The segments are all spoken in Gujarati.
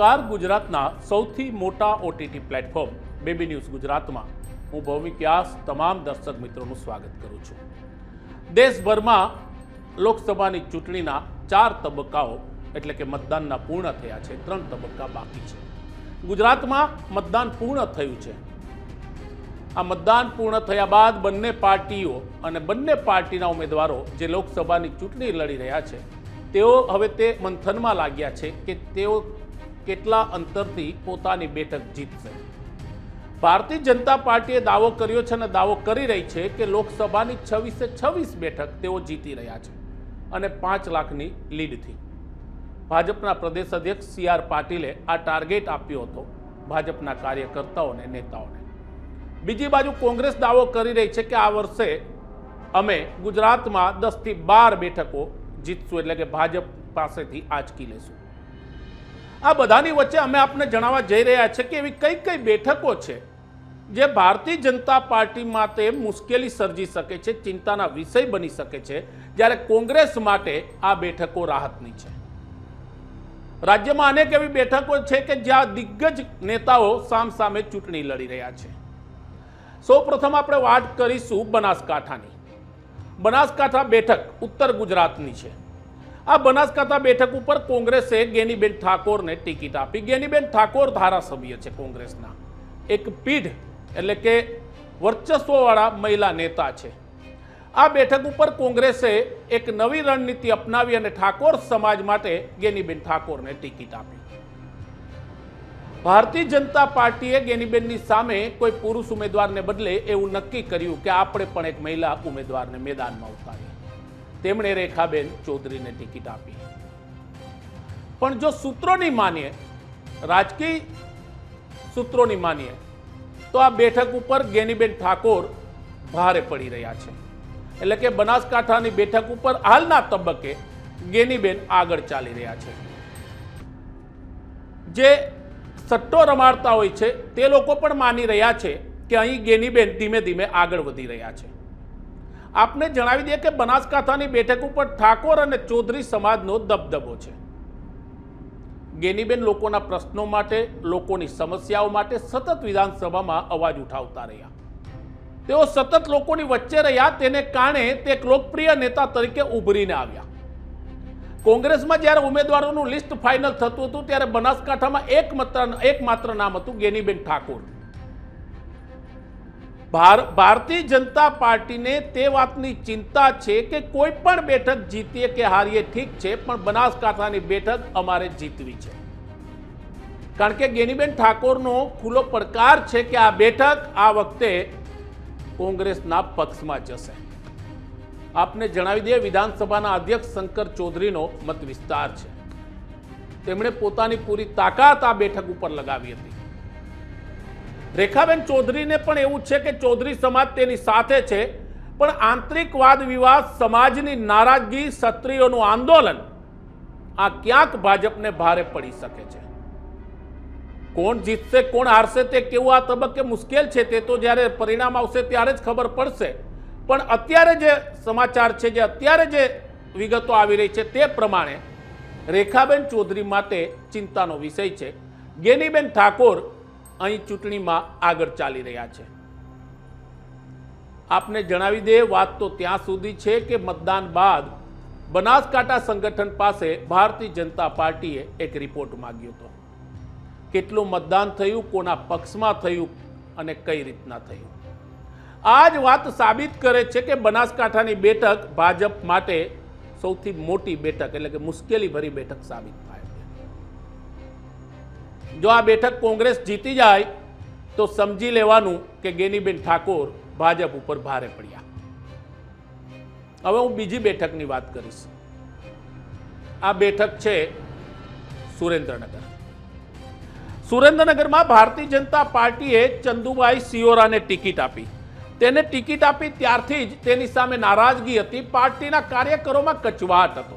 નમસ્કાર. ગુજરાતના સૌથી મોટા ઓટીટી પ્લેટફોર્મ બેબી ન્યૂઝ ગુજરાતમાં. હું ભૌમિક વ્યાસ, તમામ દર્શક મિત્રોનું સ્વાગત કરું છું. દેશભરમાં લોકસભાની ચૂંટણીના ચાર તબક્કાઓ, એટલે કે મતદાનના પૂર્ણ થયા છે. ત્રણ તબક્કા બાકી છે. ગુજરાતમાં મતદાન પૂર્ણ થયું છે. આ મતદાન પૂર્ણ થયા બાદ બંને પાર્ટીઓ અને બંને પાર્ટીના ઉમેદવારો જે લોકસભાની ચૂંટણી લડી રહ્યા છે, તેઓ હવે તે મંથનમાં લાગ્યા છે કે તેઓ કેટલા અંતરથી પોતાની બેઠક જીતશે. ભારતીય જનતા પાર્ટીએ દાવો કર્યો છે અને દાવો કરી રહી છે કે લોકસભાની છવ્વીસે છવ્વીસ બેઠક તેઓ જીતી રહ્યા છે અને પાંચ લાખની લીડથી ભાજપના પ્રદેશ અધ્યક્ષ સી આર પાટીલે આ ટાર્ગેટ આપ્યો હતો ભાજપના કાર્યકર્તાઓને, નેતાઓને. બીજી બાજુ કોંગ્રેસ દાવો કરી રહી છે કે આ વર્ષે અમે ગુજરાતમાં દસથી બાર બેઠકો જીતશું એટલે કે ભાજપ પાસેથી આંચકી લેશું. આ બધાની વચ્ચે અમે આપને જણાવવા જઈ રહ્યા છે કે એવી કઈ કઈ બેઠકો છે જે ભારતીય જનતા પાર્ટી માટે મુશ્કેલી સર્જી શકે છે, ચિંતાના વિષય બની શકે છે, જ્યારે કોંગ્રેસ માટે આ બેઠકો રાહતની છે. રાજ્યમાં અનેક એવી બેઠકો છે કે જ્યાં દિગ્ગજ નેતાઓ સામસામે ચૂંટણી લડી રહ્યા છે. સૌ પ્રથમ આપણે વાત કરીશું બનાસકાંઠાની. બનાસકાંઠા બેઠક ઉત્તર ગુજરાતની છે. આ બનાસકાંઠા બેઠક ઉપર કોંગ્રેસે ગેનીબેન ઠાકોરને ટિકિટ આપી. ગેનીબેન ઠાકોર ધારાસભ્ય છે કોંગ્રેસના. એક પીઢ એટલે કે વર્ચસ્વવાળા મહિલા નેતા છે. આ બેઠક ઉપર કોંગ્રેસે એક નવી રણનીતિ અપનાવી અને ઠાકોર સમાજ માટે ગેનીબેન ઠાકોરને ટિકિટ આપી. ભારતીય જનતા પાર્ટીએ ગેનીબેનની સામે કોઈ પુરુષ ઉમેદવારને બદલે એવું નક્કી કર્યું કે આપણે પણ એક મહિલા ઉમેદવારને મેદાનમાં ઉતારીએ. તેમણે રેખાબેન ચૌધરીને ટિકિટ આપી. પણ જો સૂત્રોની માનીએ, રાજકીય સૂત્રોની માનીએ, તો આ બેઠક ઉપર ગેનીબેન ઠાકોર ભારે પડી રહ્યા છે. એટલે કે બનાસકાંઠાની બેઠક ઉપર હાલના તબક્કે ગેનીબેન આગળ ચાલી રહ્યા છે. જે સટ્ટો રમાડતા હોય છે, તે લોકો પણ માની રહ્યા છે કે અહીં ગેનીબેન ધીમે ધીમે આગળ વધી રહ્યા છે. આપને જણાવી દઈએ કે બનાસકાંઠાની બેઠક ઉપર ઠાકોર અને ચૌધરી સમાજનો દબદબો છે. ગેનીબેન લોકોના પ્રશ્નો માટે, લોકોની સમસ્યાઓ માટે સતત વિધાનસભામાં અવાજ ઉઠાવતા રહ્યા. તેઓ સતત લોકોની વચ્ચે રહ્યા, તેને કારણે તે એક લોકપ્રિય નેતા તરીકે ઉભરીને આવ્યા. કોંગ્રેસમાં જ્યારે ઉમેદવારોનું લિસ્ટ ફાઇનલ થતું હતું, ત્યારે બનાસકાંઠામાં એક માત્ર એકમાત્ર નામ હતું ગેનીબેન ઠાકોર. ભારતીય જનતા પાર્ટીને તે વાતની ચિંતા છે કે કોઈ પણ બેઠક જીતીએ કે હારીએ ઠીક છે, પણ બનાસકાંઠાની બેઠક અમારે જીતવી છે. કારણ કે ગેનીબેન ઠાકોરનો ખુલ્લો પડકાર છે કે આ બેઠક આ વખતે કોંગ્રેસના પક્ષમાં જશે. આપને જણાવી દઈએ, વિધાનસભાના અધ્યક્ષ શંકર ચૌધરીનો મત વિસ્તાર છે. તેમણે પોતાની પૂરી તાકાત આ બેઠક ઉપર લગાવી હતી. રેખાબેન ચૌધરીને પણ એવું છે કે ચૌધરી સમાજ તેની સાથે છે, પણ આંતરિક વાદ વિવાદ સમાજની નારાજગી, ક્ષત્રિયોનું આંદોલન આ ક્યાંક ભાજપને ભારે પડી શકે છે. કોણ જીતશે, કોણ હારશે તે કેવું આ તબક્કે મુશ્કેલ છે તે તો જ્યારે પરિણામ આવશે ત્યારે જ ખબર પડશે. પણ અત્યારે જે સમાચાર છે, જે અત્યારે જે વિગતો આવી રહી છે તે પ્રમાણે રેખાબેન ચૌધરી માટે ચિંતાનો વિષય છે. ગેનીબેન ઠાકોર અહીં ચૂંટણીમાં આગળ ચાલી રહ્યા છે. આપને જણાવી દે, વાત તો ત્યાં સુધી છે કે મતદાન બાદ બનાસકાંઠા સંગઠન પાસે ભારતીય જનતા પાર્ટીએ એક રિપોર્ટ માંગ્યો હતો. કેટલું મતદાન થયું, કોના પક્ષમાં થયું અને કઈ રીતના થયું. આ જ વાત સાબિત કરે છે કે બનાસકાંઠાની બેઠક ભાજપ માટે સૌથી મોટી બેઠક એટલે કે મુશ્કેલી ભરી બેઠક સાબિત છે જો આ બેઠક કોંગ્રેસ જીતી જાય, તો સમજી લેવાનું કે ગેનીબેન ઠાકોર ભાજપ ઉપર ભારે પડ્યા. હવે હું બીજી બેઠકની વાત કરીશ. આ બેઠક છે સુરેન્દ્રનગર. સુરેન્દ્રનગરમાં ભારતીય જનતા પાર્ટીએ ચંદુભાઈ સિયોરાને ટિકિટ આપી. તેને ટિકિટ આપી ત્યારથી જ તેની સામે નારાજગી હતી. પાર્ટીના કાર્યકરોમાં કચવાટ હતો.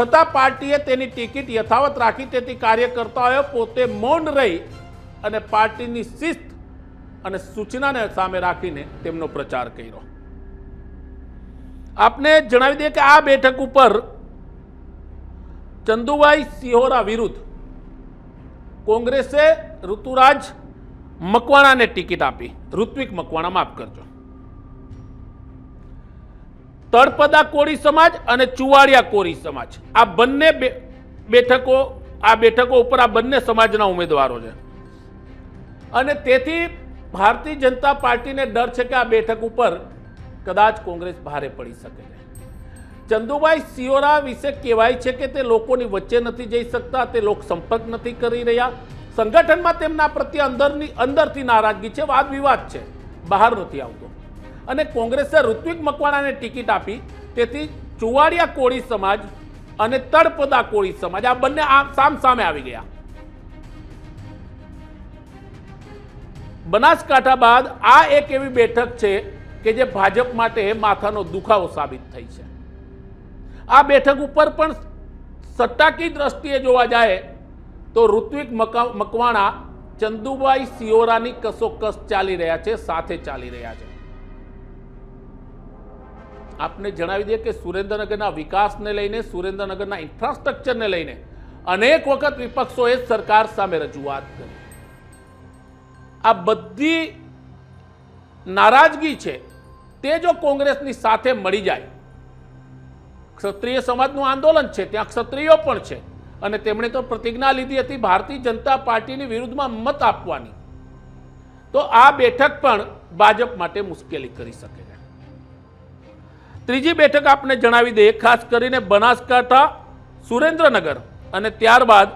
છતાં પાર્ટીએ તેની ટિકિટ યથાવત રાખી તેથી કાર્યકર્તાઓએ પોતે મૌન રહી અને પાર્ટીની શિસ્ત અને સૂચનાને સામે રાખીને તેમનો પ્રચાર કર્યો. આપને જણાવી દઈએ કે આ બેઠક ઉપર ચંદુભાઈ સિહોરા વિરુદ્ધ કોંગ્રેસે ઋતુરાજ મકવાણાને ટિકિટ આપી. ઋત્વિક મકવાણા, માફ કરજો. તળપદા કોળી સમાજ અને ચુવાડિયા કોળી સમાજ. આ બંને બેઠકો, આ બેઠકો ઉપર આ બંને સમાજના ઉમેદવારો છે. અને તેથી ભારતીય જનતા પાર્ટીને ડર છે કે આ બેઠક ઉપર કદાચ કોંગ્રેસ ભારે પડી શકે છે. ચંદુભાઈ સિયોરા વિશે કહેવાય છે કે તે લોકોની વચ્ચે નથી જઈ શકતા, તે લોક સંપર્ક નથી કરી રહ્યા. સંગઠનમાં તેમના પ્રત્યે અંદરની અંદરથી નારાજગી છે, વાદ વિવાદ છે. બહાર નથી આવતો. અને કોંગ્રેસે ઋત્વિક મકવાણાને ટિકિટ આપી. તેથી ચુવાડિયા કોળી સમાજ અને તળપદા કોળી સમાજ, આ બંને આ સામ સામે આવી ગયા. બનાસકાંઠા બાદ આ એક એવી બેઠક છે કે જે ભાજપ માટે માથાનો દુખાવો સાબિત થઈ છે. આ બેઠક ઉપર પણ સટ્ટાકી દ્રષ્ટિએ જોવા જાય તો ઋત્વિક મકા- મકવાણા ચંદુભાઈ સિયોરાની કસોકસ ચાલી રહ્યા છે, સાથે ચાલી રહ્યા છે. આપને જણાવી દઈએ કે સુરેન્દ્રનગરના વિકાસને લઈને, સુરેન્દ્રનગરના ઇન્ફ્રાસ્ટ્રક્ચરને લઈને અનેક વખત વિપક્ષોએ સરકાર સામે રજૂઆત કરી. આ બધી નારાજગી છે, તે જો કોંગ્રેસની સાથે મળી જાય, ક્ષત્રિય સમાજનું આંદોલન છે, ત્યાં ક્ષત્રિયો પણ છે, અને તેમણે તો પ્રતિજ્ઞા લીધી હતી ભારતીય જનતા પાર્ટીની વિરુદ્ધમાં મત આપવાની, તો આ બેઠક પણ ભાજપ માટે મુશ્કેલી કરી શકે છે. ત્રીજી બેઠક આપને જણાવી દઈએ, ખાસ કરીને બનાસકાંઠા, સુરેન્દ્રનગર અને ત્યારબાદ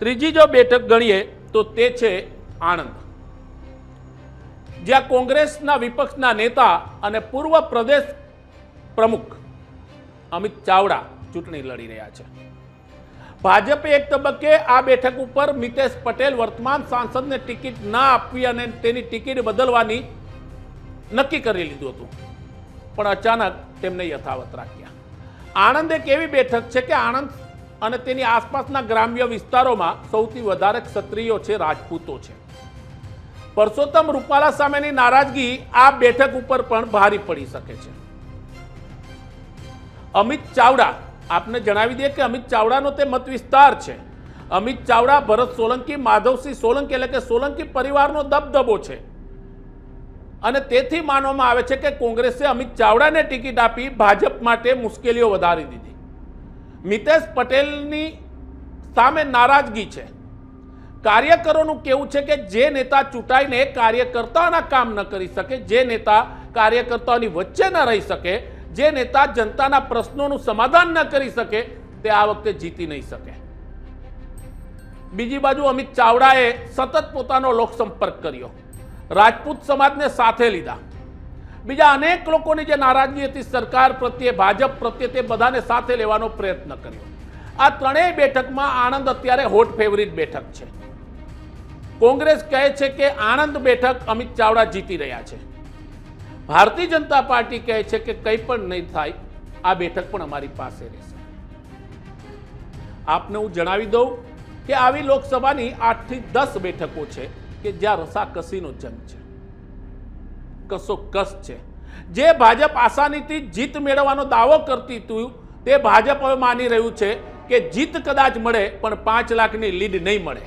ત્રીજી જો બેઠક ગણીએ, તો તે છે આણંદ. જ્યાં કોંગ્રેસના વિપક્ષના નેતા અને પૂર્વ પ્રદેશ પ્રમુખ અમિત ચાવડા ચૂંટણી લડી રહ્યા છે. ભાજપે એક તબક્કે આ બેઠક ઉપર મિતેશ પટેલ વર્તમાન સાંસદને ટિકિટ ના આપવી અને તેની ટિકિટ બદલવાની નક્કી કરી લીધું હતું. પણ અચાનક તેમને યથાવત રાખ્યા. આણંદ એક એવી બેઠક છે કે આણંદ અને તેની આસપાસના ગ્રામ્ય વિસ્તારોમાં સૌથી વધારે ક્ષત્રિયો છે, રાજપૂતો છે. પરસોત્તમ રૂપાલા સામેની નારાજગી આ બેઠક ઉપર પણ ભારી પડી શકે છે. અમિત ચાવડા, આપને જણાવી દઈએ કે અમિત ચાવડાનો તે મત વિસ્તાર છે. અમિત ચાવડા ભરત સોલંકી, માધવસિંહ સોલંકી એટલે કે સોલંકી પરિવારનો દબદબો છે. અને તેથી માનવામાં આવે છે કે કોંગ્રેસે અમિત ચાવડાને ટિકિટ આપી ભાજપ માટે મુશ્કેલીઓ વધારી દીધી. મિતેશ પટેલની સામે નારાજગી છે. કાર્યકરોનું કેવું છે કે જે નેતા ચૂંટાઈને કાર્યકર્તાઓના કામ ન કરી શકે, જે નેતા કાર્યકર્તાઓની વચ્ચે ન રહી શકે, જે નેતા જનતાના પ્રશ્નોનું સમાધાન ન કરી શકે, તે આ વખતે જીતી નહીં શકે. બીજી બાજુ અમિત ચાવડાએ સતત પોતાનો લોકસંપર્ક કર્યો. રાજપૂત સમાજને સાથે લીધા. બીજા અનેક લોકોની જે નારાજગી હતી, સરકાર પ્રત્યે, ભાજપ પ્રત્યે, તે બધાને સાથે લેવાનો પ્રયત્ન કર્યો. આ ત્રણેય બેઠકમાં આણંદ અત્યારે હોટ ફેવરિટ બેઠક છે. કોંગ્રેસ કહે છે કે આણંદ બેઠક અમિત ચાવડા જીતી રહ્યા છે. ભારતીય જનતા પાર્ટી કહે છે કે કંઈ પણ નહીં થાય, આ બેઠક પણ અમારી પાસે રહેશે. આપને હું જણાવી દઉં કે આવી લોકસભાની આઠથી દસ બેઠકો છે. કે જ્યાં રસાકસીનો જંગ છે. કસો કસ છે. જે ભાજપ આસાનીથી જીત મેળવવાનો દાવો કરતી હતું તે ભાજપ હવે માની રહ્યું છે કે જીત કદાચ મળે, પણ પાંચ લાખની લીડ નહીં મળે.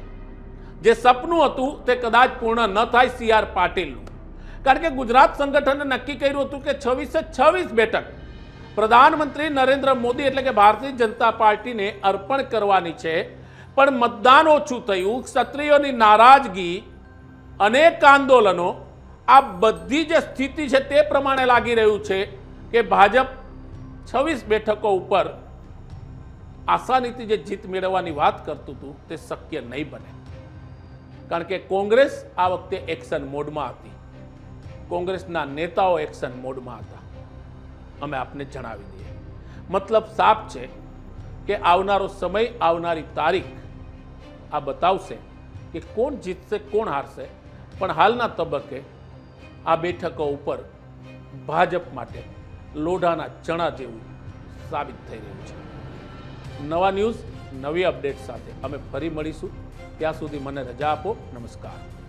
જે સપનું હતું, તે કદાચ પૂર્ણ ન થાય સી આર પાટીલનું. કારણ કે ગુજરાત સંગઠને નક્કી કર્યું હતું કે છવ્વીસે છવ્વીસ બેઠક પ્રધાનમંત્રી નરેન્દ્ર મોદી એટલે કે ભારતીય જનતા પાર્ટીને અર્પણ કરવાની છે. પણ મતદાન ઓછું થયું, ક્ષત્રિયોની નારાજગી અનેક આંદોલનો આ બધી જે સ્થિતિ છે તે પ્રમાણે લાગી રહ્યું છે કે ભાજપ છવ્વીસ બેઠકો ઉપર આસાનીથી જે જીત મેળવવાની વાત કરતું હતું તે શક્ય નહીં બને. કારણ કે કોંગ્રેસ આ વખતે એક્શન મોડમાં હતી. કોંગ્રેસના નેતાઓ એક્શન મોડમાં હતા. અમે આપને જણાવી દઈએ. મતલબ સાફ છે કે આવનારો સમય, આવનારી તારીખ આ બતાવશે કે કોણ જીતશે, કોણ હારશે. પણ હાલના તબક્કે આ બેઠકો ઉપર ભાજપ માટે લોઢાના ચણા જેવું સાબિત થઈ રહ્યું છે. નવા ન્યૂઝ, નવી અપડેટ સાથે અમે ફરી મળીશું. ત્યાં સુધી મને રજા આપો. નમસ્કાર.